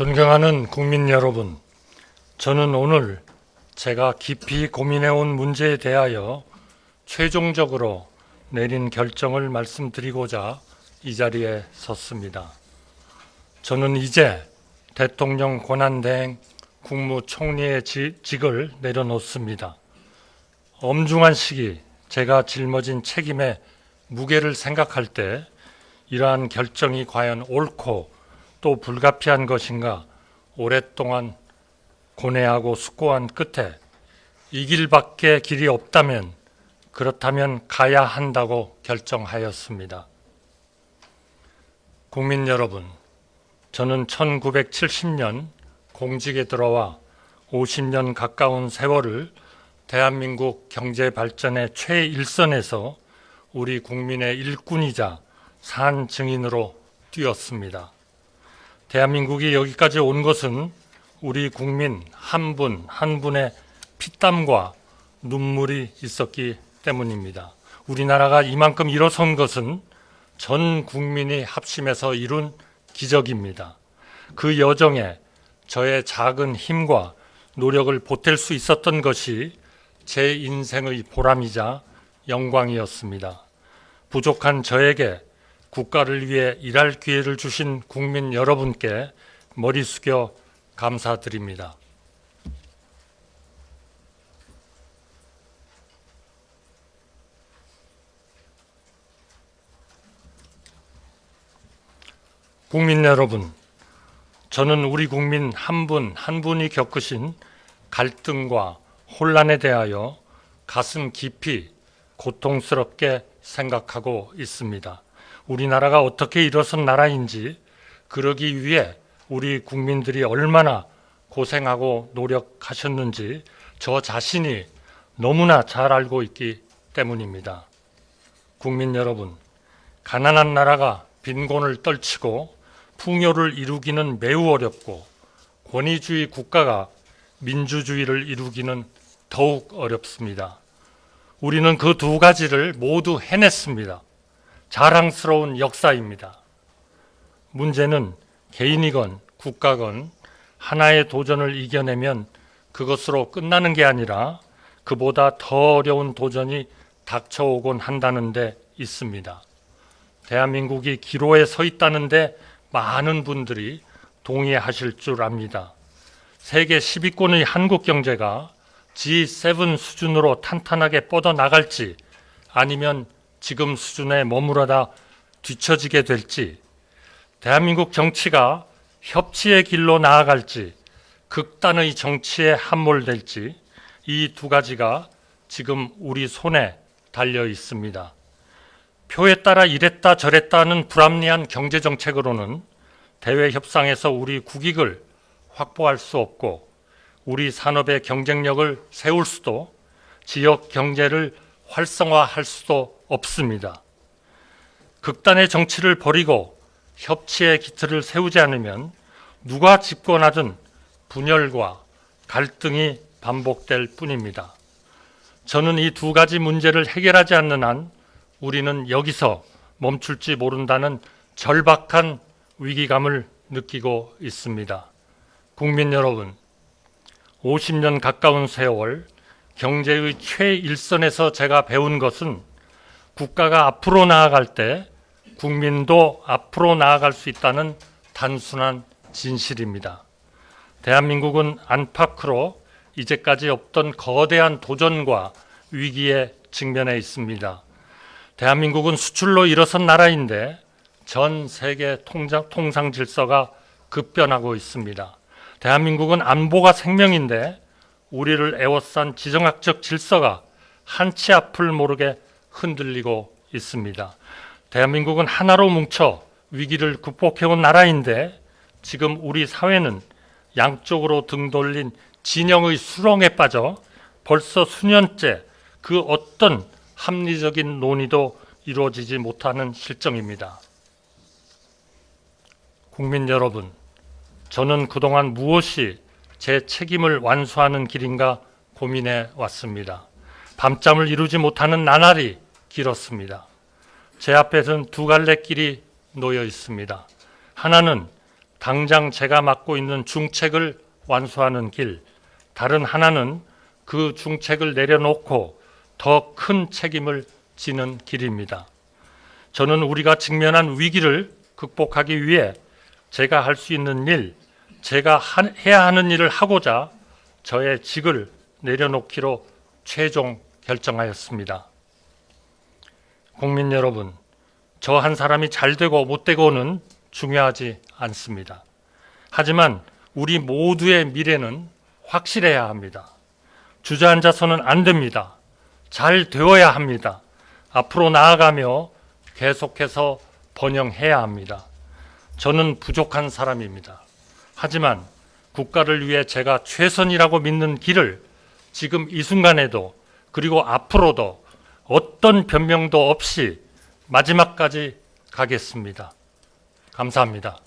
존경하는 국민 여러분, 저는 오늘 제가 깊이 고민해온 문제에 대하여 최종적으로 내린 결정을 말씀드리고자 이 자리에 섰습니다. 저는 이제 대통령 권한대행 국무총리의 지- 직을 내려놓습니다. 엄중한 시기 제가 짊어진 책임의 무게를 생각할 때 이러한 결정이 과연 옳고 또 불가피한 것인가 오랫동안 고뇌하고 숙고한 끝에 이 길밖에 길이 없다면 그렇다면 가야 한다고 결정하였습니다. 국민 여러분, 저는 1970년 공직에 들어와 50년 가까운 세월을 대한민국 경제 발전의 최일선에서 우리 국민의 일꾼이자 산 증인으로 뛰었습니다. 대한민국이 여기까지 온 것은 우리 국민 한 분 한 분의 피땀과 눈물이 있었기 때문입니다. 우리나라가 이만큼 일어선 것은 전 국민이 합심해서 이룬 기적입니다. 그 여정에 저의 작은 힘과 노력을 보탤 수 있었던 것이 제 인생의 보람이자 영광이었습니다. 부족한 저에게 국가를 위해 일할 기회를 주신 국민 여러분께 머리 숙여 감사드립니다. 국민 여러분, 저는 우리 국민 한 분한 분이 겪으신 갈등과 혼란에 대하여 가슴 깊이 고통스럽게 생각하고 있습니다. 우리나라가 어떻게 일어선 나라인지 그러기 위해 우리 국민들이 얼마나 고생하고 노력하셨는지 저 자신이 너무나 잘 알고 있기 때문입니다. 국민 여러분, 가난한 나라가 빈곤을 떨치고 풍요를 이루기는 매우 어렵고 권위주의 국가가 민주주의를 이루기는 더욱 어렵습니다. 우리는 그 두 가지를 모두 해냈습니다. 자랑스러운 역사입니다. 문제는 개인이건 국가건 하나의 도전을 이겨내면 그것으로 끝나는 게 아니라 그보다 더 어려운 도전이 닥쳐오곤 한다는 데 있습니다. 대한민국이 기로에 서 있다는데 많은 분들이 동의하실 줄 압니다. 세계 10위권의 한국 경제가 G7 수준으로 탄탄하게 뻗어 나갈지 아니면 지금 수준에 머무르다 뒤처지게 될지 대한민국 정치가 협치의 길로 나아갈지 극단의 정치에 함몰될지 이 두 가지가 지금 우리 손에 달려 있습니다. 표에 따라 이랬다 저랬다 는 불합리한 경제 정책으로는 대외 협상에서 우리 국익을 확보할 수 없고 우리 산업의 경쟁력을 세울 수도 지역 경제를 활성화할 수도 없습니다. 극단의 정치를 버리고 협치의 기틀을 세우지 않으면 누가 집권하든 분열과 갈등이 반복될 뿐입니다. 저는 이 두 가지 문제를 해결하지 않는 한 우리는 여기서 멈출지 모른다는 절박한 위기감을 느끼고 있습니다. 국민 여러분, 50년 가까운 세월 경제의 최일선에서 제가 배운 것은 국가가 앞으로 나아갈 때 국민도 앞으로 나아갈 수 있다는 단순한 진실입니다. 대한민국은 안팎으로 이제까지 없던 거대한 도전과 위기에 직면해 있습니다. 대한민국은 수출로 일어선 나라인데 전 세계 통장, 통상 질서가 급변하고 있습니다. 대한민국은 안보가 생명인데 우리를 애워싼 지정학적 질서가 한치 앞을 모르게 흔들리고 있습니다. 대한민국은 하나로 뭉쳐 위기를 극복해온 나라인데 지금 우리 사회는 양쪽으로 등 돌린 진영의 수렁에 빠져 벌써 수년째 그 어떤 합리적인 논의도 이루어지지 못하는 실정입니다. 국민 여러분, 저는 그동안 무엇이 제 책임을 완수하는 길인가 고민해 왔습니다. 밤잠을 이루지 못하는 나날이 길었습니다. 제 앞에는 두 갈래 길이 놓여 있습니다. 하나는 당장 제가 맡고 있는 중책을 완수하는 길, 다른 하나는 그 중책을 내려놓고 더 큰 책임을 지는 길입니다. 저는 우리가 직면한 위기를 극복하기 위해 제가 할 수 있는 일, 제가 하- 해야 하는 일을 하고자 저의 직을 내려놓기로 최종 결정하였습니다. 국민 여러분, 저 한 사람이 잘 되고 못 되고는 중요하지 않습니다. 하지만 우리 모두의 미래는 확실해야 합니다. 주저앉아서는 안 됩니다. 잘 되어야 합니다. 앞으로 나아가며 계속해서 번영해야 합니다. 저는 부족한 사람입니다. 하지만 국가를 위해 제가 최선이라고 믿는 길을 지금 이 순간에도 그리고 앞으로도 어떤 변명도 없이 마지막까지 가겠습니다. 감사합니다.